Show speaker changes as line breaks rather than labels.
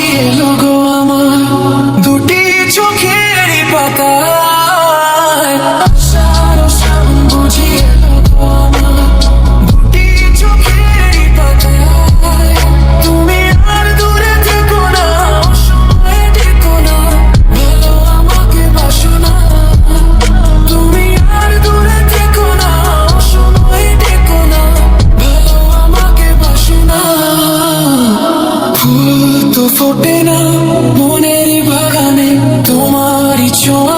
এলো গো আমার। দুটি চোখের পাতা। ফোটে না মনের বাগানে তোমারই ছোঁয়া।